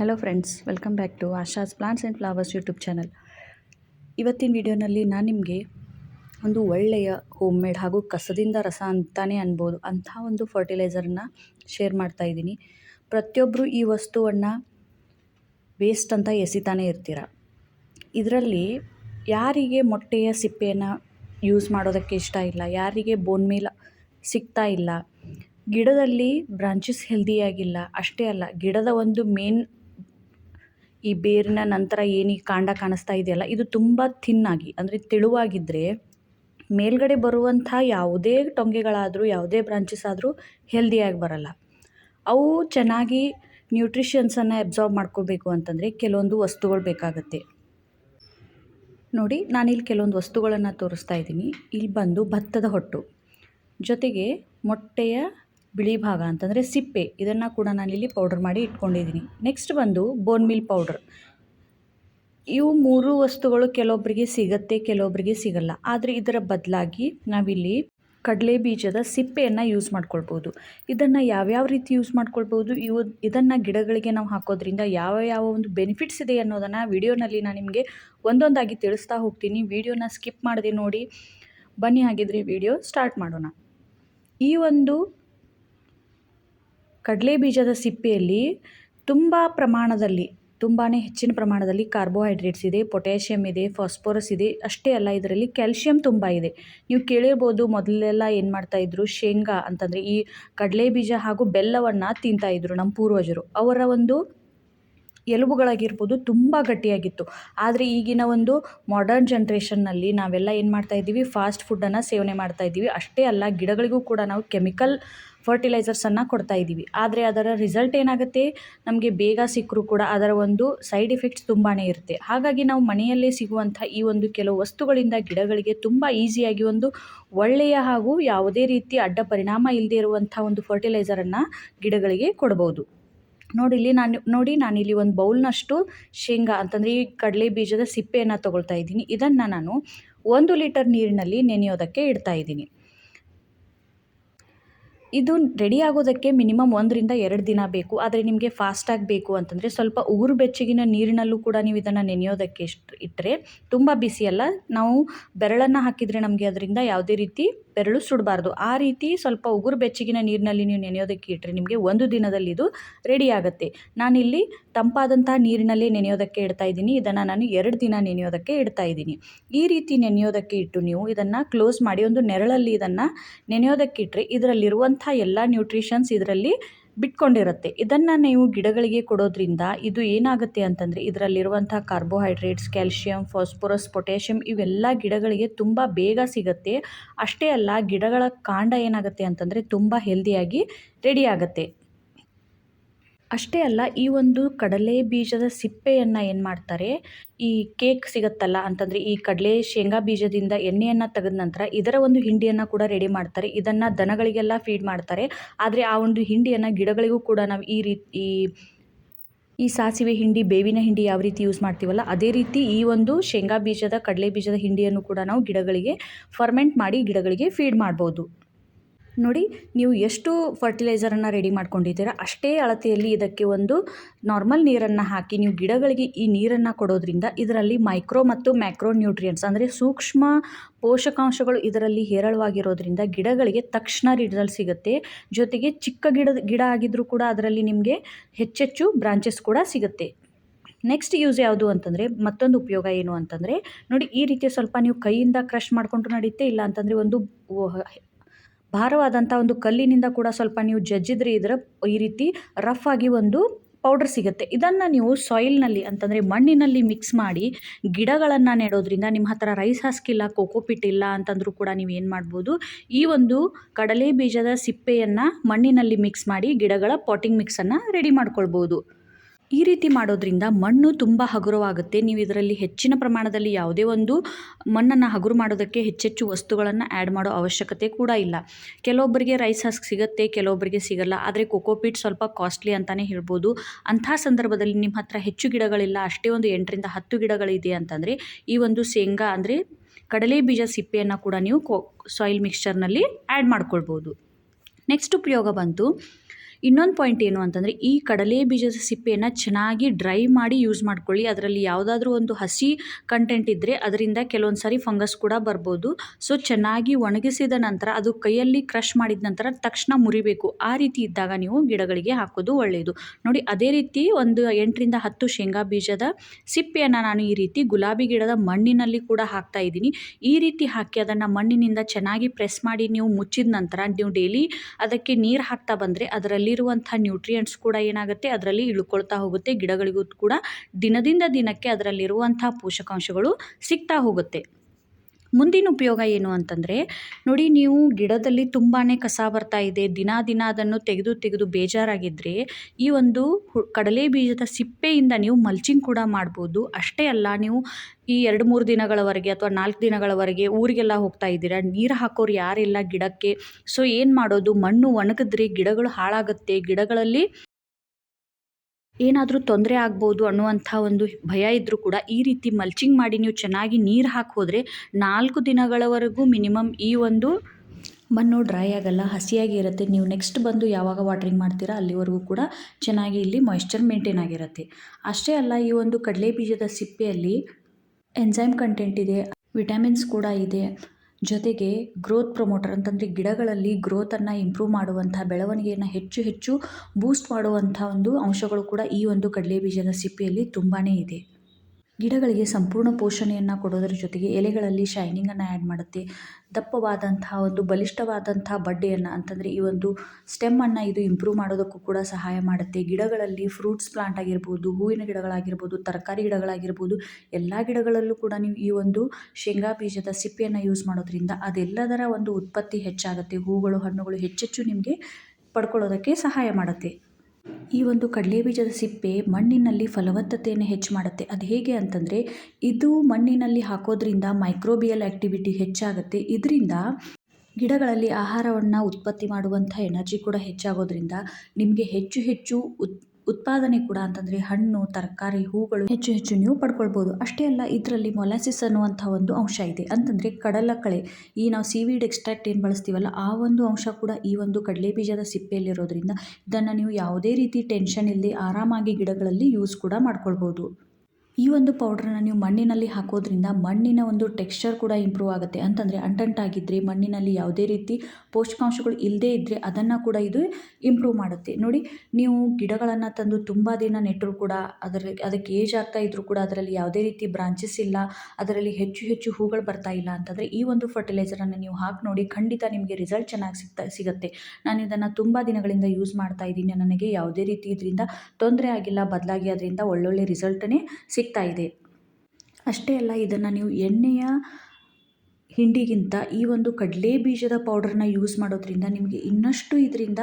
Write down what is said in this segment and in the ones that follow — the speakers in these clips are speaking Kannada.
Hello friends welcome back to Asha's plants and flowers YouTube channel ಇವತ್ತಿನ ವಿಡಿಯೋನಲ್ಲಿ ನಾನು ನಿಮಗೆ ಒಂದು ಒಳ್ಳೆಯ ಹೋಮ್ ಮೇಡ್ ಹಾಗೂ ಕಸದಿಂದ ರಸ ಅಂತಾನೆ ಅನ್ಬೋದು, ಅಂಥ ಒಂದು ಫರ್ಟಿಲೈಸರನ್ನ ಶೇರ್ ಮಾಡ್ತಾ ಇದ್ದೀನಿ. ಪ್ರತಿಯೊಬ್ಬರು ಈ ವಸ್ತುವನ್ನು ವೇಸ್ಟ್ ಅಂತ ಎಸಿತಾನೆ ಇರ್ತೀರ? ಇದರಲ್ಲಿ ಯಾರಿಗೆ ಮೊಟ್ಟೆಯ ಸಿಪ್ಪೆಯನ್ನು ಯೂಸ್ ಮಾಡೋದಕ್ಕೆ ಇಷ್ಟ ಇಲ್ಲ, ಯಾರಿಗೆ ಬೋನ್ ಮೀಲ್ ಸಿಗ್ತಾ ಇಲ್ಲ, ಗಿಡದಲ್ಲಿ ಬ್ರಾಂಚಸ್ ಹೆಲ್ದಿಯಾಗಿಲ್ಲ ಅಷ್ಟೇ ಅಲ್ಲ, ಗಿಡದ ಒಂದು ಮೇನ್ ಈ ಬೇರಿನ ನಂತರ ಏನು ಈ ಕಾಂಡ ಕಾಣಿಸ್ತಾ ಇದೆಯಲ್ಲ, ಇದು ತುಂಬ ಥಿನ್ನಾಗಿ ಅಂದರೆ ತೆಳುವಾಗಿದ್ದರೆ ಮೇಲ್ಗಡೆ ಬರುವಂಥ ಯಾವುದೇ ಟೊಂಗೆಗಳಾದರೂ, ಯಾವುದೇ ಬ್ರಾಂಚಸ್ ಆದರೂ ಹೆಲ್ದಿಯಾಗಿ ಬರಲ್ಲ. ಅವು ಚೆನ್ನಾಗಿ ನ್ಯೂಟ್ರಿಷನ್ಸನ್ನು ಅಬ್ಸಾರ್ಬ್ ಮಾಡ್ಕೋಬೇಕು ಅಂತಂದರೆ ಕೆಲವೊಂದು ವಸ್ತುಗಳು ಬೇಕಾಗುತ್ತೆ. ನೋಡಿ, ನಾನಿಲ್ಲಿ ಕೆಲವೊಂದು ವಸ್ತುಗಳನ್ನು ತೋರಿಸ್ತಾ ಇದ್ದೀನಿ. ಇಲ್ಲಿ ಬಂದು ಭತ್ತದ ಹೊಟ್ಟು. ಜೊತೆಗೆ ಮೊಟ್ಟೆಯ ಬಿಳಿ ಭಾಗ ಅಂತಂದರೆ ಸಿಪ್ಪೆ. ಇದನ್ನು ಕೂಡ ನಾನಿಲ್ಲಿ ಪೌಡರ್ ಮಾಡಿ ಇಟ್ಕೊಂಡಿದ್ದೀನಿ. ನೆಕ್ಸ್ಟ್ ಬಂದು ಬೋನ್ ಮಿಲ್ ಪೌಡರ್ ಇವು ಮೂರು ವಸ್ತುಗಳು ಕೆಲವೊಬ್ಬರಿಗೆ ಸಿಗತ್ತೆ ಕೆಲವೊಬ್ಬರಿಗೆ ಸಿಗಲ್ಲ. ಆದರೆ ಇದರ ಬದಲಾಗಿ ನಾವಿಲ್ಲಿ ಕಡಲೆ ಬೀಜದ ಸಿಪ್ಪೆಯನ್ನು ಯೂಸ್ ಮಾಡ್ಕೊಳ್ಬೋದು. ಇದನ್ನು ಯಾವ್ಯಾವ ರೀತಿ ಯೂಸ್ ಮಾಡ್ಕೊಳ್ಬೋದು? ಇವು, ಇದನ್ನು ಗಿಡಗಳಿಗೆ ನಾವು ಹಾಕೋದ್ರಿಂದ ಯಾವ ಯಾವ ಒಂದು ಬೆನಿಫಿಟ್ಸ್ ಇದೆ ಅನ್ನೋದನ್ನು ವಿಡಿಯೋನಲ್ಲಿ ನಾನು ನಿಮಗೆ ಒಂದೊಂದಾಗಿ ತಿಳಿಸ್ತಾ ಹೋಗ್ತೀನಿ. ವಿಡಿಯೋನ ಸ್ಕಿಪ್ ಮಾಡದೆ ನೋಡಿ. ಬನ್ನಿ ಹಾಗಿದ್ರೆ ವಿಡಿಯೋ ಸ್ಟಾರ್ಟ್ ಮಾಡೋಣ. ಈ ಒಂದು ಕಡಲೆ ಬೀಜದ ಸಿಪ್ಪೆಯಲ್ಲಿ ತುಂಬ ಪ್ರಮಾಣದಲ್ಲಿ ತುಂಬಾ ಹೆಚ್ಚಿನ ಪ್ರಮಾಣದಲ್ಲಿ ಕಾರ್ಬೋಹೈಡ್ರೇಟ್ಸ್ ಇದೆ ಪೊಟ್ಯಾಷಿಯಮ್ ಇದೆ, ಫಾಸ್ಫರಸ್ ಇದೆ, ಅಷ್ಟೇ ಅಲ್ಲ ಇದರಲ್ಲಿ ಕ್ಯಾಲ್ಶಿಯಂ ತುಂಬ ಇದೆ. ನೀವು ಕೇಳಿರ್ಬೋದು ಮೊದಲೆಲ್ಲ ಏನು ಮಾಡ್ತಾಯಿದ್ರು ಶೇಂಗಾ ಅಂತಂದರೆ ಈ ಕಡಲೆ ಬೀಜ ಹಾಗೂ ಬೆಲ್ಲವನ್ನು ತಿಂತಾಯಿದ್ರು ನಮ್ಮ ಪೂರ್ವಜರು. ಅವರ ಒಂದು ಎಲುಬುಗಳಾಗಿರ್ಬೋದು ತುಂಬ ಗಟ್ಟಿಯಾಗಿತ್ತು. ಆದರೆ ಈಗಿನ ಒಂದು ಮಾಡರ್ನ್ ಜನ್ರೇಷನ್ನಲ್ಲಿ ನಾವೆಲ್ಲ ಏನು ಮಾಡ್ತಾ ಇದ್ದೀವಿ? ಫಾಸ್ಟ್ ಫುಡ್ಡನ್ನು ಸೇವನೆ ಮಾಡ್ತಾ ಇದ್ದೀವಿ. ಅಷ್ಟೇ ಅಲ್ಲ, ಗಿಡಗಳಿಗೂ ಕೂಡ ನಾವು ಕೆಮಿಕಲ್ ಫರ್ಟಿಲೈಸರ್ಸನ್ನು ಕೊಡ್ತಾ ಇದ್ದೀವಿ. ಆದರೆ ಅದರ ರಿಸಲ್ಟ್ ಏನಾಗುತ್ತೆ? ನಮಗೆ ಬೇಗ ಸಿಕ್ಕರೂ ಕೂಡ ಅದರ ಒಂದು ಸೈಡ್ ಎಫೆಕ್ಟ್ಸ್ ತುಂಬಾ ಇರುತ್ತೆ. ಹಾಗಾಗಿ ನಾವು ಮನೆಯಲ್ಲೇ ಸಿಗುವಂಥ ಈ ಒಂದು ಕೆಲವು ವಸ್ತುಗಳಿಂದ ಗಿಡಗಳಿಗೆ ತುಂಬ ಈಸಿಯಾಗಿ ಒಂದು ಒಳ್ಳೆಯ ಹಾಗೂ ಯಾವುದೇ ರೀತಿ ಅಡ್ಡ ಪರಿಣಾಮ ಇಲ್ಲದೆ ಇರುವಂಥ ಒಂದು ಫರ್ಟಿಲೈಸರನ್ನು ಗಿಡಗಳಿಗೆ ಕೊಡ್ಬೋದು. ನೋಡಿ ಇಲ್ಲಿ ನಾನು, ನೋಡಿ ನಾನು ಇಲ್ಲಿ ಒಂದು ಬೌಲ್ನಷ್ಟು ಶೇಂಗಾ ಅಂತಂದರೆ ಈ ಕಡಲೆ ಬೀಜದ ಸಿಪ್ಪೆಯನ್ನು ತೊಗೊಳ್ತಾ ಇದ್ದೀನಿ. ಇದನ್ನು ನಾನು ಒಂದು ಲೀಟರ್ ನೀರಿನಲ್ಲಿ ನೆನೆಯೋದಕ್ಕೆ ಇಡ್ತಾ ಇದ್ದೀನಿ. ಇದು ರೆಡಿ ಆಗೋದಕ್ಕೆ ಮಿನಿಮಮ್ ಒಂದರಿಂದ ಎರಡು ದಿನ ಬೇಕು. ಆದರೆ ನಿಮಗೆ ಫಾಸ್ಟಾಗಿ ಬೇಕು ಅಂತಂದರೆ ಸ್ವಲ್ಪ ಉಗುರು ಬೆಚ್ಚಗಿನ ನೀರಿನಲ್ಲೂ ಕೂಡ ನೀವು ಇದನ್ನು ನೆನೆಯೋದಕ್ಕೆ ಇಷ್ಟು ಇಟ್ಟರೆ ತುಂಬ ಬಿಸಿಯಲ್ಲ ನಾವು ಬೆರಳನ್ನು ಹಾಕಿದರೆ ನಮಗೆ ಅದರಿಂದ ಯಾವುದೇ ರೀತಿ ಬೆರಳು ಸುಡಬಾರ್ದು. ಆ ರೀತಿ ಸ್ವಲ್ಪ ಉಗುರು ಬೆಚ್ಚಗಿನ ನೀರಿನಲ್ಲಿ ನೀವು ನೆನೆಯೋದಕ್ಕೆ ಇಟ್ಟರೆ ನಿಮಗೆ ಒಂದು ದಿನದಲ್ಲಿ ಇದು ರೆಡಿ ಆಗುತ್ತೆ. ನಾನಿಲ್ಲಿ ತಂಪಾದಂತಹ ನೀರಿನಲ್ಲೇ ನೆನೆಯೋದಕ್ಕೆ ಇಡ್ತಾ ಇದ್ದೀನಿ. ಇದನ್ನು ನಾನು ಎರಡು ದಿನ ನೆನೆಯೋದಕ್ಕೆ ಇಡ್ತಾ ಇದ್ದೀನಿ. ಈ ರೀತಿ ನೆನೆಯೋದಕ್ಕೆ ಇಟ್ಟು ನೀವು ಇದನ್ನು ಕ್ಲೋಸ್ ಮಾಡಿ ಒಂದು ನೆರಳಲ್ಲಿ ಇದನ್ನು ನೆನೆಯೋದಕ್ಕೆ ಇಟ್ಟರೆ ಇದರಲ್ಲಿರುವಂಥ ಎಲ್ಲ ನ್ಯೂಟ್ರಿಷನ್ಸ್ ಇದರಲ್ಲಿ ಬಿಟ್ಕೊಂಡಿರುತ್ತೆ. ಇದನ್ನು ನೀವು ಗಿಡಗಳಿಗೆ ಕೊಡೋದ್ರಿಂದ ಇದು ಏನಾಗುತ್ತೆ ಅಂತಂದರೆ ಇದರಲ್ಲಿರುವಂಥ ಕಾರ್ಬೋಹೈಡ್ರೇಟ್ಸ್ ಕ್ಯಾಲ್ಶಿಯಂ ಫಾಸ್ಫರಸ್ ಪೊಟ್ಯಾಷಿಯಂ ಇವೆಲ್ಲ ಗಿಡಗಳಿಗೆ ತುಂಬ ಬೇಗ ಸಿಗುತ್ತೆ. ಅಷ್ಟೇ ಅಲ್ಲ, ಗಿಡಗಳ ಕಾಂಡ ಏನಾಗುತ್ತೆ ಅಂತಂದರೆ ತುಂಬ ಹೆಲ್ದಿಯಾಗಿ ರೆಡಿ ಆಗುತ್ತೆ. ಅಷ್ಟೇ ಅಲ್ಲ, ಈ ಒಂದು ಕಡಲೆ ಬೀಜದ ಸಿಪ್ಪೆಯನ್ನು ಏನು ಮಾಡ್ತಾರೆ, ಈ ಕೇಕ್ ಸಿಗುತ್ತಲ್ಲ ಅಂತಂದರೆ, ಈ ಕಡಲೆ ಶೇಂಗಾ ಬೀಜದಿಂದ ಎಣ್ಣೆಯನ್ನು ತೆಗೆದ ನಂತರ ಇದರ ಒಂದು ಹಿಂಡಿಯನ್ನು ಕೂಡ ರೆಡಿ ಮಾಡ್ತಾರೆ. ಇದನ್ನು ದನಗಳಿಗೆಲ್ಲ ಫೀಡ್ ಮಾಡ್ತಾರೆ. ಆದರೆ ಆ ಒಂದು ಹಿಂಡಿಯನ್ನು ಗಿಡಗಳಿಗೂ ಕೂಡ ನಾವು ಈ ರೀತಿ ಈ ಸಾಸಿವೆ ಹಿಂಡಿ, ಬೇವಿನ ಹಿಂಡಿ ಯಾವ ರೀತಿ ಯೂಸ್ ಮಾಡ್ತೀವಲ್ಲ, ಅದೇ ರೀತಿ ಈ ಒಂದು ಶೇಂಗಾ ಬೀಜದ, ಕಡಲೆ ಬೀಜದ ಹಿಂಡಿಯನ್ನು ಕೂಡ ನಾವು ಗಿಡಗಳಿಗೆ ಫರ್ಮೆಂಟ್ ಮಾಡಿ ಗಿಡಗಳಿಗೆ ಫೀಡ್ ಮಾಡ್ಬೋದು. ನೋಡಿ, ನೀವು ಎಷ್ಟು ಫರ್ಟಿಲೈಸರನ್ನು ರೆಡಿ ಮಾಡ್ಕೊಂಡಿದ್ದೀರಾ, ಅಷ್ಟೇ ಅಳತೆಯಲ್ಲಿ ಇದಕ್ಕೆ ಒಂದು ನಾರ್ಮಲ್ ನೀರನ್ನು ಹಾಕಿ, ನೀವು ಗಿಡಗಳಿಗೆ ಈ ನೀರನ್ನು ಕೊಡೋದ್ರಿಂದ ಇದರಲ್ಲಿ ಮೈಕ್ರೋ ಮತ್ತು ಮ್ಯಾಕ್ರೋ ನ್ಯೂಟ್ರಿಯೆಂಟ್ಸ್ ಅಂದರೆ ಸೂಕ್ಷ್ಮ ಪೋಷಕಾಂಶಗಳು ಇದರಲ್ಲಿ ಹೇರಳವಾಗಿರೋದ್ರಿಂದ ಗಿಡಗಳಿಗೆ ತಕ್ಷಣ ರಿಸಲ್ಟ್ ಸಿಗುತ್ತೆ. ಜೊತೆಗೆ ಚಿಕ್ಕ ಗಿಡದ, ಗಿಡ ಆಗಿದ್ದರೂ ಕೂಡ ಅದರಲ್ಲಿ ನಿಮಗೆ ಹೆಚ್ಚೆಚ್ಚು ಬ್ರಾಂಚಸ್ ಕೂಡ ಸಿಗುತ್ತೆ. ನೆಕ್ಸ್ಟ್ ಯೂಸ್ ಯಾವುದು ಅಂತಂದರೆ, ಮತ್ತೊಂದು ಉಪಯೋಗ ಏನು ಅಂತಂದರೆ, ನೋಡಿ ಈ ರೀತಿ ಸ್ವಲ್ಪ ನೀವು ಕೈಯಿಂದ ಕ್ರಷ್ ಮಾಡಿಕೊಂಡ್ರು ನಡೆಯುತ್ತೆ ಇಲ್ಲ ಅಂತಂದರೆ ಒಂದು ಭಾರವಾದಂಥ ಒಂದು ಕಲ್ಲಿನಿಂದ ಕೂಡ ಸ್ವಲ್ಪ ನೀವು ಜಜ್ಜಿದ್ರೆ ಇದರ ಈ ರೀತಿ ರಫ್ ಆಗಿ ಒಂದು ಪೌಡರ್ ಸಿಗುತ್ತೆ. ಇದನ್ನು ನೀವು ಸಾಯಿಲ್ನಲ್ಲಿ ಅಂತಂದರೆ ಮಣ್ಣಿನಲ್ಲಿ ಮಿಕ್ಸ್ ಮಾಡಿ ಗಿಡಗಳನ್ನು ನೆಡೋದ್ರಿಂದ ನಿಮ್ಮ ಹತ್ರ ರೈಸ್ ಹಾಸ್ಕಿಲ್ಲ ಕೋಕೋಪಿಟ್ ಇಲ್ಲ ಅಂತಂದರೂ ಕೂಡ ನೀವು ಏನು ಮಾಡ್ಬೋದು, ಈ ಒಂದು ಕಡಲೆ ಬೀಜದ ಸಿಪ್ಪೆಯನ್ನು ಮಣ್ಣಿನಲ್ಲಿ ಮಿಕ್ಸ್ ಮಾಡಿ ಗಿಡಗಳ ಪಾಟಿಂಗ್ ಮಿಕ್ಸನ್ನು ರೆಡಿ ಮಾಡ್ಕೊಳ್ಬೋದು. ಈ ರೀತಿ ಮಾಡೋದ್ರಿಂದ ಮಣ್ಣು ತುಂಬ ಹಗುರವಾಗುತ್ತೆ. ನೀವು ಇದರಲ್ಲಿ ಹೆಚ್ಚಿನ ಪ್ರಮಾಣದಲ್ಲಿ ಯಾವುದೇ ಒಂದು ಮಣ್ಣನ್ನು ಹಗುರು ಮಾಡೋದಕ್ಕೆ ಹೆಚ್ಚೆಚ್ಚು ವಸ್ತುಗಳನ್ನು ಆ್ಯಡ್ ಮಾಡೋ ಅವಶ್ಯಕತೆ ಕೂಡ ಇಲ್ಲ. ಕೆಲವೊಬ್ಬರಿಗೆ ರೈಸ್ ಹಸ್ಕ್ ಸಿಗುತ್ತೆ, ಕೆಲವೊಬ್ಬರಿಗೆ ಸಿಗಲ್ಲ. ಆದರೆ ಕೊಕೋಪೀಟ್ ಸ್ವಲ್ಪ ಕಾಸ್ಟ್ಲಿ ಅಂತಲೇ ಹೇಳ್ಬೋದು. ಅಂಥ ಸಂದರ್ಭದಲ್ಲಿ ನಿಮ್ಮ ಹತ್ರ ಹೆಚ್ಚು ಗಿಡಗಳಿಲ್ಲ, ಅಷ್ಟೇ ಒಂದು ಎಂಟರಿಂದ ಹತ್ತು ಗಿಡಗಳಿದೆ ಅಂತಂದರೆ, ಈ ಒಂದು ಶೇಂಗಾ ಅಂದರೆ ಕಡಲೆ ಬೀಜ ಸಿಪ್ಪೆಯನ್ನು ಕೂಡ ನೀವು ಕೊ ಸಾಯಿಲ್ ಮಿಕ್ಸ್ಚರ್ನಲ್ಲಿ ಆ್ಯಡ್ ಮಾಡ್ಕೊಳ್ಬೋದು. ನೆಕ್ಸ್ಟ್ ಉಪಯೋಗ ಬಂತು. ಇನ್ನೊಂದು ಪಾಯಿಂಟ್ ಏನು ಅಂತಂದರೆ, ಈ ಕಡಲೆ ಬೀಜದ ಸಿಪ್ಪೆಯನ್ನು ಚೆನ್ನಾಗಿ ಡ್ರೈ ಮಾಡಿ ಯೂಸ್ ಮಾಡ್ಕೊಳ್ಳಿ. ಅದರಲ್ಲಿ ಯಾವುದಾದ್ರೂ ಒಂದು ಹಸಿ ಕಂಟೆಂಟ್ ಇದ್ದರೆ ಅದರಿಂದ ಕೆಲವೊಂದು ಸಾರಿ ಫಂಗಸ್ ಕೂಡ ಬರ್ಬೋದು. ಸೊ ಚೆನ್ನಾಗಿ ಒಣಗಿಸಿದ ನಂತರ ಅದು ಕೈಯಲ್ಲಿ ಕ್ರಷ್ ಮಾಡಿದ ನಂತರ ತಕ್ಷಣ ಮುರಿಬೇಕು. ಆ ರೀತಿ ಇದ್ದಾಗ ನೀವು ಗಿಡಗಳಿಗೆ ಹಾಕೋದು ಒಳ್ಳೆಯದು ನೋಡಿ, ಅದೇ ರೀತಿ ಒಂದು ಎಂಟರಿಂದ ಹತ್ತು ಶೇಂಗಾ ಬೀಜದ ಸಿಪ್ಪೆಯನ್ನು ನಾನು ಈ ರೀತಿ ಗುಲಾಬಿ ಗಿಡದ ಮಣ್ಣಿನಲ್ಲಿ ಕೂಡ ಹಾಕ್ತಾ ಇದ್ದೀನಿ. ಈ ರೀತಿ ಹಾಕಿ ಅದನ್ನು ಮಣ್ಣಿನಿಂದ ಚೆನ್ನಾಗಿ ಪ್ರೆಸ್ ಮಾಡಿ ನೀವು ಮುಚ್ಚಿದ ನಂತರ, ನೀವು ಡೈಲಿ ಅದಕ್ಕೆ ನೀರು ಹಾಕ್ತಾ ಬಂದರೆ ಅದರಲ್ಲಿರುವಂಥ ನ್ಯೂಟ್ರಿಯೆಂಟ್ಸ್ ಕೂಡ ಏನಾಗುತ್ತೆ, ಅದರಲ್ಲಿ ಇಳ್ಕೊಳ್ತಾ ಹೋಗುತ್ತೆ, ಗಿಡಗಳಿಗೂ ಕೂಡ ದಿನದಿಂದ ದಿನಕ್ಕೆ ಅದರಲ್ಲಿರುವಂಥ ಪೋಷಕಾಂಶಗಳು ಸಿಗ್ತಾ ಹೋಗುತ್ತೆ. ಮುಂದಿನ ಉಪಯೋಗ ಏನು ಅಂತಂದರೆ, ನೋಡಿ ನೀವು ಗಿಡದಲ್ಲಿ ತುಂಬಾ ಕಸ ಬರ್ತಾ ಇದೆ, ದಿನ ದಿನ ಅದನ್ನು ತೆಗೆದು ತೆಗೆದು ಬೇಜಾರಾಗಿದ್ದರೆ ಈ ಒಂದು ಕಡಲೆ ಬೀಜದ ಸಿಪ್ಪೆಯಿಂದ ನೀವು ಮಲ್ಚಿಂಗ್ ಕೂಡ ಮಾಡ್ಬೋದು. ಅಷ್ಟೇ ಅಲ್ಲ, ನೀವು ಈ ಎರಡು ಮೂರು ದಿನಗಳವರೆಗೆ ಅಥವಾ ನಾಲ್ಕು ದಿನಗಳವರೆಗೆ ಊರಿಗೆಲ್ಲ ಹೋಗ್ತಾ ಇದ್ದೀರಾ, ನೀರು ಹಾಕೋರು ಯಾರಿಲ್ಲ ಗಿಡಕ್ಕೆ. ಸೊ, ಏನು ಮಾಡೋದು? ಮಣ್ಣು ಒಣಗಿದ್ರೆ ಗಿಡಗಳು ಹಾಳಾಗುತ್ತೆ, ಗಿಡಗಳಲ್ಲಿ ಏನಾದರೂ ತೊಂದರೆ ಆಗ್ಬೋದು ಅನ್ನುವಂಥ ಒಂದು ಭಯ ಇದ್ದರೂ ಕೂಡ ಈ ರೀತಿ ಮಲ್ಚಿಂಗ್ ಮಾಡಿ ನೀವು ಚೆನ್ನಾಗಿ ನೀರು ಹಾಕಿ ಹೋದರೆ ನಾಲ್ಕು ದಿನಗಳವರೆಗೂ ಮಿನಿಮಮ್ ಈ ಒಂದು ಮಣ್ಣು ಡ್ರೈ ಆಗಲ್ಲ, ಹಸಿಯಾಗಿ ಇರುತ್ತೆ. ನೀವು ನೆಕ್ಸ್ಟ್ ಬಂದು ಯಾವಾಗ ವಾಟ್ರಿಂಗ್ ಮಾಡ್ತೀರಾ ಅಲ್ಲಿವರೆಗೂ ಕೂಡ ಚೆನ್ನಾಗಿ ಇಲ್ಲಿ ಮಾಯ್ಶ್ಚರ್ ಮೇಂಟೈನ್ ಆಗಿರುತ್ತೆ. ಅಷ್ಟೇ ಅಲ್ಲ, ಈ ಒಂದು ಕಡಲೆ ಬೀಜದ ಸಿಪ್ಪೆಯಲ್ಲಿ ಎಂಜೈಮ್ ಕಂಟೆಂಟ್ ಇದೆ ವಿಟಮಿನ್ಸ್ ಕೂಡ ಇದೆ. ಜೊತೆಗೆ ಗ್ರೋತ್ ಪ್ರಮೋಟರ್ ಅಂತಂದರೆ ಗಿಡಗಳಲ್ಲಿ ಗ್ರೋತನ್ನು ಇಂಪ್ರೂವ್ ಮಾಡುವಂಥ ಬೆಳವಣಿಗೆಯನ್ನು ಹೆಚ್ಚು ಹೆಚ್ಚು ಬೂಸ್ಟ್ ಮಾಡುವಂಥ ಒಂದು ಅಂಶಗಳು ಕೂಡ ಈ ಒಂದು ಕಡಲೆ ಬೀಜದ ಸಿಪ್ಪೆಯಲ್ಲಿ ತುಂಬಾ ಇದೆ. ಗಿಡಗಳಿಗೆ ಸಂಪೂರ್ಣ ಪೋಷಣೆಯನ್ನು ಕೊಡೋದ್ರ ಜೊತೆಗೆ ಎಲೆಗಳಲ್ಲಿ ಶೈನಿಂಗನ್ನು ಆ್ಯಡ್ ಮಾಡುತ್ತೆ. ದಪ್ಪವಾದಂತಹ ಒಂದು ಬಲಿಷ್ಠವಾದಂಥ ಬಡ್ಡೆಯನ್ನು ಅಂತಂದರೆ ಈ ಒಂದು ಸ್ಟೆಮ್ಮನ್ನು ಇದು ಇಂಪ್ರೂವ್ ಮಾಡೋದಕ್ಕೂ ಕೂಡ ಸಹಾಯ ಮಾಡುತ್ತೆ. ಗಿಡಗಳಲ್ಲಿ ಫ್ರೂಟ್ಸ್ ಪ್ಲಾಂಟ್ ಆಗಿರ್ಬೋದು, ಹೂವಿನ ಗಿಡಗಳಾಗಿರ್ಬೋದು, ತರಕಾರಿ ಗಿಡಗಳಾಗಿರ್ಬೋದು, ಎಲ್ಲ ಗಿಡಗಳಲ್ಲೂ ಕೂಡ ನೀವು ಈ ಒಂದು ಶೇಂಗಾ ಬೀಜದ ಸಿಪ್ಪೆಯನ್ನು ಯೂಸ್ ಮಾಡೋದ್ರಿಂದ ಅದೆಲ್ಲದರ ಒಂದು ಉತ್ಪತ್ತಿ ಹೆಚ್ಚಾಗುತ್ತೆ. ಹೂಗಳು, ಹಣ್ಣುಗಳು ಹೆಚ್ಚೆಚ್ಚು ನಿಮಗೆ ಪಡ್ಕೊಳ್ಳೋದಕ್ಕೆ ಸಹಾಯ ಮಾಡುತ್ತೆ. ಈ ಒಂದು ಕಡಲೆ ಬೀಜದ ಸಿಪ್ಪೆ ಮಣ್ಣಿನಲ್ಲಿ ಫಲವತ್ತತೆಯನ್ನು ಹೆಚ್ಚು ಮಾಡುತ್ತೆ. ಅದು ಹೇಗೆ ಅಂತಂದರೆ, ಇದು ಮಣ್ಣಿನಲ್ಲಿ ಹಾಕೋದ್ರಿಂದ ಮೈಕ್ರೋಬಿಯಲ್ ಆ್ಯಕ್ಟಿವಿಟಿ ಹೆಚ್ಚಾಗುತ್ತೆ. ಇದರಿಂದ ಗಿಡಗಳಲ್ಲಿ ಆಹಾರವನ್ನು ಉತ್ಪತ್ತಿ ಮಾಡುವಂಥ ಎನರ್ಜಿ ಕೂಡ ಹೆಚ್ಚಾಗೋದ್ರಿಂದ ನಿಮಗೆ ಹೆಚ್ಚು ಹೆಚ್ಚು ಉತ್ ಉತ್ಪಾದನೆ ಕೂಡ ಅಂತಂದರೆ ಹಣ್ಣು, ತರಕಾರಿ, ಹೂಗಳು ಹೆಚ್ಚು ಹೆಚ್ಚು ನೀವು ಪಡ್ಕೊಳ್ಬೋದು. ಅಷ್ಟೇ ಅಲ್ಲ, ಇದರಲ್ಲಿ ಮೊಲಾಸಿಸ್ ಅನ್ನುವಂಥ ಒಂದು ಅಂಶ ಇದೆ. ಅಂತಂದರೆ ಕಡಲಕಳೆ, ಈ ನಾವು ಸೀವೀಡ್ ಎಕ್ಸ್ಟ್ರಾಕ್ಟ್ ಏನು ಬಳಸ್ತೀವಲ್ಲ, ಆ ಒಂದು ಅಂಶ ಕೂಡ ಈ ಒಂದು ಕಡಲೆ ಬೀಜದ ಸಿಪ್ಪೆಯಲ್ಲಿರೋದ್ರಿಂದ ಇದನ್ನು ನೀವು ಯಾವುದೇ ರೀತಿ ಟೆನ್ಷನ್ ಇಲ್ಲದೆ ಆರಾಮಾಗಿ ಗಿಡಗಳಲ್ಲಿ ಯೂಸ್ ಕೂಡ ಮಾಡ್ಕೊಳ್ಬೋದು. ಈ ಒಂದು ಪೌಡ್ರನ್ನ ನೀವು ಮಣ್ಣಿನಲ್ಲಿ ಹಾಕೋದ್ರಿಂದ ಮಣ್ಣಿನ ಒಂದು ಟೆಕ್ಸ್ಚರ್ ಕೂಡ ಇಂಪ್ರೂವ್ ಆಗುತ್ತೆ. ಅಂತಂದರೆ ಅಂಟಂಟಾಗಿದ್ದರೆ ಮಣ್ಣಿನಲ್ಲಿ ಯಾವುದೇ ರೀತಿ ಪೋಷಕಾಂಶಗಳು ಇಲ್ಲದೇ ಇದ್ದರೆ ಅದನ್ನು ಕೂಡ ಇದು ಇಂಪ್ರೂವ್ ಮಾಡುತ್ತೆ. ನೋಡಿ, ನೀವು ಗಿಡಗಳನ್ನು ತಂದು ತುಂಬ ದಿನ ನೆಟ್ಟರು ಕೂಡ ಅದರ ಅದಕ್ಕೆ ಏಜ್ ಆಗ್ತಾ ಇದ್ದರೂ ಕೂಡ ಅದರಲ್ಲಿ ಯಾವುದೇ ರೀತಿ ಬ್ರಾಂಚಸ್ ಇಲ್ಲ, ಅದರಲ್ಲಿ ಹೆಚ್ಚು ಹೆಚ್ಚು ಹೂಗಳು ಬರ್ತಾ ಇಲ್ಲ ಅಂತಂದರೆ ಈ ಒಂದು ಫರ್ಟಿಲೈಸರನ್ನು ನೀವು ಹಾಕಿ ನೋಡಿ ಖಂಡಿತ ನಿಮಗೆ ರಿಸಲ್ಟ್ ಚೆನ್ನಾಗಿ ಸಿಗ್ತಾ, ಸಿಗುತ್ತೆ. ನಾನು ಇದನ್ನು ತುಂಬ ದಿನಗಳಿಂದ ಯೂಸ್ ಮಾಡ್ತಾ ಇದ್ದೀನಿ. ನನಗೆ ಯಾವುದೇ ರೀತಿ ಇದರಿಂದ ತೊಂದರೆ ಆಗಿಲ್ಲ, ಬದಲಾಗಿ ಅದರಿಂದ ಒಳ್ಳೊಳ್ಳೆ ರಿಸಲ್ಟನ್ನೇ ಸಿಗ್ತಾ ಇದೆ. ಅಷ್ಟೇ ಅಲ್ಲ, ಇದನ್ನು ನೀವು ಎಣ್ಣೆಯ ಹಿಂಡಿಗಿಂತ ಈ ಒಂದು ಕಡಲೆ ಬೀಜದ ಪೌಡರ್ನ ಯೂಸ್ ಮಾಡೋದ್ರಿಂದ ನಿಮಗೆ ಇನ್ನಷ್ಟು ಇದರಿಂದ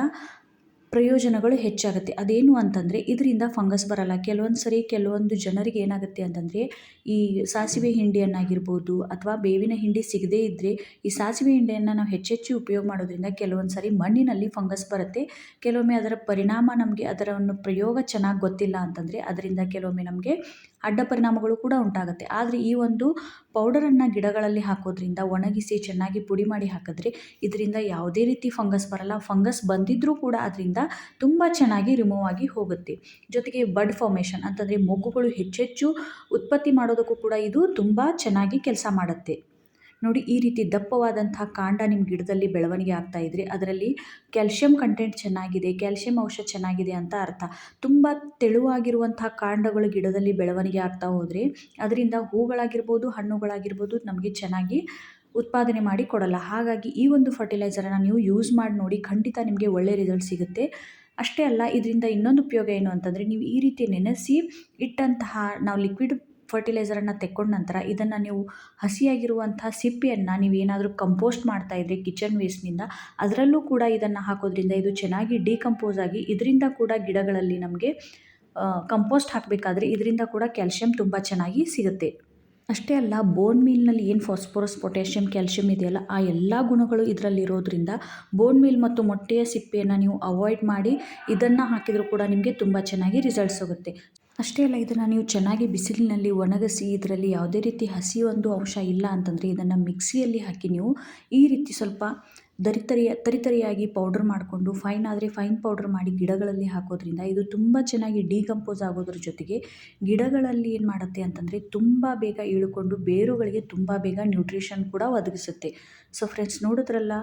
ಪ್ರಯೋಜನಗಳು ಹೆಚ್ಚಾಗುತ್ತೆ. ಅದೇನು ಅಂತಂದರೆ, ಇದರಿಂದ ಫಂಗಸ್ ಬರಲ್ಲ. ಕೆಲವೊಂದು ಸರಿ ಕೆಲವೊಂದು ಜನರಿಗೆ ಏನಾಗುತ್ತೆ ಅಂತಂದರೆ, ಈ ಸಾಸಿವೆ ಹಿಂಡಿಯನ್ನಾಗಿರ್ಬೋದು ಅಥವಾ ಬೇವಿನ ಹಿಂಡಿ ಸಿಗದೇ ಇದ್ದರೆ ಈ ಸಾಸಿವೆ ಹಿಂಡಿಯನ್ನು ನಾವು ಹೆಚ್ಚೆಚ್ಚು ಉಪಯೋಗ ಮಾಡೋದ್ರಿಂದ ಕೆಲವೊಂದು ಸರಿ ಮಣ್ಣಿನಲ್ಲಿ ಫಂಗಸ್ ಬರುತ್ತೆ. ಕೆಲವೊಮ್ಮೆ ಅದರ ಪರಿಣಾಮ ನಮಗೆ ಅದರ ಒಂದು ಪ್ರಯೋಗ ಚೆನ್ನಾಗಿ ಗೊತ್ತಿಲ್ಲ ಅಂತಂದರೆ, ಅದರಿಂದ ಕೆಲವೊಮ್ಮೆ ನಮಗೆ ಅಡ್ಡ ಪರಿಣಾಮಗಳು ಕೂಡ ಉಂಟಾಗುತ್ತೆ. ಆದರೆ ಈ ಒಂದು ಪೌಡರನ್ನು ಗಿಡಗಳಲ್ಲಿ ಹಾಕೋದ್ರಿಂದ, ಒಣಗಿಸಿ ಚೆನ್ನಾಗಿ ಪುಡಿ ಮಾಡಿ ಹಾಕಿದ್ರೆ, ಇದರಿಂದ ಯಾವುದೇ ರೀತಿ ಫಂಗಸ್ ಬರಲ್ಲ. ಫಂಗಸ್ ಬಂದಿದ್ದರೂ ಕೂಡ ಅದರಿಂದ ತುಂಬ ಚೆನ್ನಾಗಿ ರಿಮೂವ್ ಆಗಿ ಹೋಗುತ್ತೆ. ಜೊತೆಗೆ ಬಡ್ ಫಾರ್ಮೇಷನ್ ಅಂತಂದರೆ ಮೊಗ್ಗುಗಳು ಹೆಚ್ಚೆಚ್ಚು ಉತ್ಪತ್ತಿ ಮಾಡೋದಕ್ಕೂ ಕೂಡ ಇದು ತುಂಬ ಚೆನ್ನಾಗಿ ಕೆಲಸ ಮಾಡುತ್ತೆ. ನೋಡಿ ಈ ರೀತಿ ದಪ್ಪವಾದಂಥ ಕಾಂಡ ನಿಮ್ಮ ಗಿಡದಲ್ಲಿ ಬೆಳವಣಿಗೆ ಆಗ್ತಾ ಇದ್ದರೆ ಅದರಲ್ಲಿ ಕ್ಯಾಲ್ಶಿಯಂ ಕಂಟೆಂಟ್ ಚೆನ್ನಾಗಿದೆ ಕ್ಯಾಲ್ಶಿಯಂ ಅಂಶ ಚೆನ್ನಾಗಿದೆ ಅಂತ ಅರ್ಥ. ತುಂಬ ತೆಳುವಾಗಿರುವಂಥ ಕಾಂಡಗಳು ಗಿಡದಲ್ಲಿ ಬೆಳವಣಿಗೆ ಆಗ್ತಾ ಹೋದರೆ ಅದರಿಂದ ಹೂಗಳಾಗಿರ್ಬೋದು, ಹಣ್ಣುಗಳಾಗಿರ್ಬೋದು ನಮಗೆ ಚೆನ್ನಾಗಿ ಉತ್ಪಾದನೆ ಮಾಡಿ ಕೊಡಲ್ಲ. ಹಾಗಾಗಿ ಈ ಒಂದು ಫರ್ಟಿಲೈಸರನ್ನು ನೀವು ಯೂಸ್ ಮಾಡಿ ನೋಡಿ ಖಂಡಿತ ನಿಮಗೆ ಒಳ್ಳೆ ರಿಸಲ್ಟ್ ಸಿಗುತ್ತೆ. ಅಷ್ಟೇ ಅಲ್ಲ, ಇದರಿಂದ ಇನ್ನೊಂದು ಉಪಯೋಗ ಏನು ಅಂತಂದರೆ ನೀವು ಈ ರೀತಿ ನೆನೆಸಿ ಇಟ್ಟಂತಹ ನಾವು ಲಿಕ್ವಿಡ್ ಫರ್ಟಿಲೈಸರನ್ನು ತೆಕ್ಕೊಂಡ ನಂತರ ಇದನ್ನು ನೀವು ಹಸಿಯಾಗಿರುವಂತಹ ಸಿಪ್ಪೆಯನ್ನು ನೀವು ಏನಾದರೂ ಕಂಪೋಸ್ಟ್ ಮಾಡ್ತಾಯಿದ್ರೆ ಕಿಚನ್ ವೇಸ್ಟ್ನಿಂದ ಅದರಲ್ಲೂ ಕೂಡ ಇದನ್ನು ಹಾಕೋದ್ರಿಂದ ಇದು ಚೆನ್ನಾಗಿ ಡಿಕಂಪೋಸ್ ಆಗಿ ಇದರಿಂದ ಕೂಡ ಗಿಡಗಳಲ್ಲಿ ನಮಗೆ ಕಂಪೋಸ್ಟ್ ಹಾಕಬೇಕಾದ್ರೆ ಇದರಿಂದ ಕೂಡ ಕ್ಯಾಲ್ಶಿಯಂ ತುಂಬ ಚೆನ್ನಾಗಿ ಸಿಗುತ್ತೆ. ಅಷ್ಟೇ ಅಲ್ಲ ಬೋನ್ ಮೀಲ್ನಲ್ಲಿ ಏನು ಫಾಸ್ಫರಸ್ ಪೊಟ್ಯಾಷಿಯಂ ಕ್ಯಾಲ್ಶಿಯಂ ಇದೆಯಲ್ಲ, ಆ ಎಲ್ಲ ಗುಣಗಳು ಇದರಲ್ಲಿರೋದ್ರಿಂದ ಬೋನ್ ಮೀಲ್ ಮತ್ತು ಮೊಟ್ಟೆಯ ಸಿಪ್ಪೆಯನ್ನು ನೀವು ಅವಾಯ್ಡ್ ಮಾಡಿ ಇದನ್ನು ಹಾಕಿದರೂ ಕೂಡ ನಿಮಗೆ ತುಂಬ ಚೆನ್ನಾಗಿ ರಿಸಲ್ಟ್ ಸಿಗುತ್ತೆ ಅಷ್ಟೇ ಅಲ್ಲ, ಇದನ್ನು ನೀವು ಚೆನ್ನಾಗಿ ಬಿಸಿಲಿನಲ್ಲಿ ಒಣಗಿಸಿ ಇದರಲ್ಲಿ ಯಾವುದೇ ರೀತಿ ಹಸಿ ಒಂದು ಅಂಶ ಇಲ್ಲ ಅಂತಂದರೆ ಇದನ್ನು ಮಿಕ್ಸಿಯಲ್ಲಿ ಹಾಕಿ ನೀವು ಈ ರೀತಿ ಸ್ವಲ್ಪ ದರಿತರಿಯ ತರಿತರಿಯಾಗಿ ಪೌಡ್ರ್ ಮಾಡಿಕೊಂಡು ಫೈನ್ ಆದರೆ ಫೈನ್ ಪೌಡ್ರ್ ಮಾಡಿ ಗಿಡಗಳಲ್ಲಿ ಹಾಕೋದ್ರಿಂದ ಇದು ತುಂಬ ಚೆನ್ನಾಗಿ ಡಿಕಂಪೋಸ್ ಆಗೋದ್ರ ಜೊತೆಗೆ ಗಿಡಗಳಲ್ಲಿ ಏನು ಮಾಡುತ್ತೆ ಅಂತಂದರೆ ತುಂಬ ಬೇಗ ಇಳ್ಕೊಂಡು ಬೇರುಗಳಿಗೆ ತುಂಬ ಬೇಗ ನ್ಯೂಟ್ರಿಷನ್ ಕೂಡ ಒದಗಿಸುತ್ತೆ. ಸೊ ಫ್ರೆಂಡ್ಸ್ ನೋಡಿದ್ರಲ್ಲ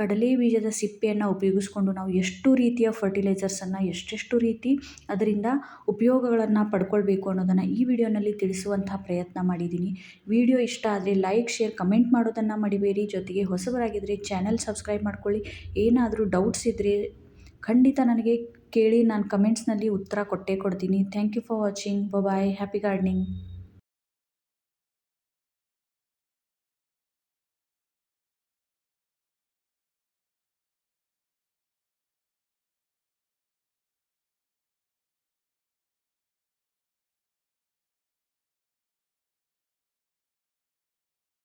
ಕಡಲೆ ಬೀಜದ ಸಿಪ್ಪೆಯನ್ನು ಉಪಯೋಗಿಸ್ಕೊಂಡು ನಾವು ಎಷ್ಟು ರೀತಿಯ ಫರ್ಟಿಲೈಸರ್ಸನ್ನು ಎಷ್ಟೆಷ್ಟು ರೀತಿ ಅದರಿಂದ ಉಪಯೋಗಗಳನ್ನು ಪಡ್ಕೊಳ್ಬೇಕು ಅನ್ನೋದನ್ನು ಈ ವಿಡಿಯೋನಲ್ಲಿ ತಿಳಿಸುವಂತಹ ಪ್ರಯತ್ನ ಮಾಡಿದ್ದೀನಿ. ವಿಡಿಯೋ ಇಷ್ಟ ಆದರೆ ಲೈಕ್ ಶೇರ್ ಕಮೆಂಟ್ ಮಾಡೋದನ್ನು ಮಡಿಬೇಡಿ. ಜೊತೆಗೆ ಹೊಸಬರಾಗಿದ್ದರೆ ಚಾನಲ್ ಸಬ್ಸ್ಕ್ರೈಬ್ ಮಾಡ್ಕೊಳ್ಳಿ. ಏನಾದರೂ ಡೌಟ್ಸ್ ಇದ್ದರೆ ಖಂಡಿತ ನನಗೆ ಕೇಳಿ, ನಾನು ಕಮೆಂಟ್ಸ್ನಲ್ಲಿ ಉತ್ತರ ಕೊಟ್ಟೇ ಕೊಡ್ತೀನಿ. Thank you for watching bye happy gardening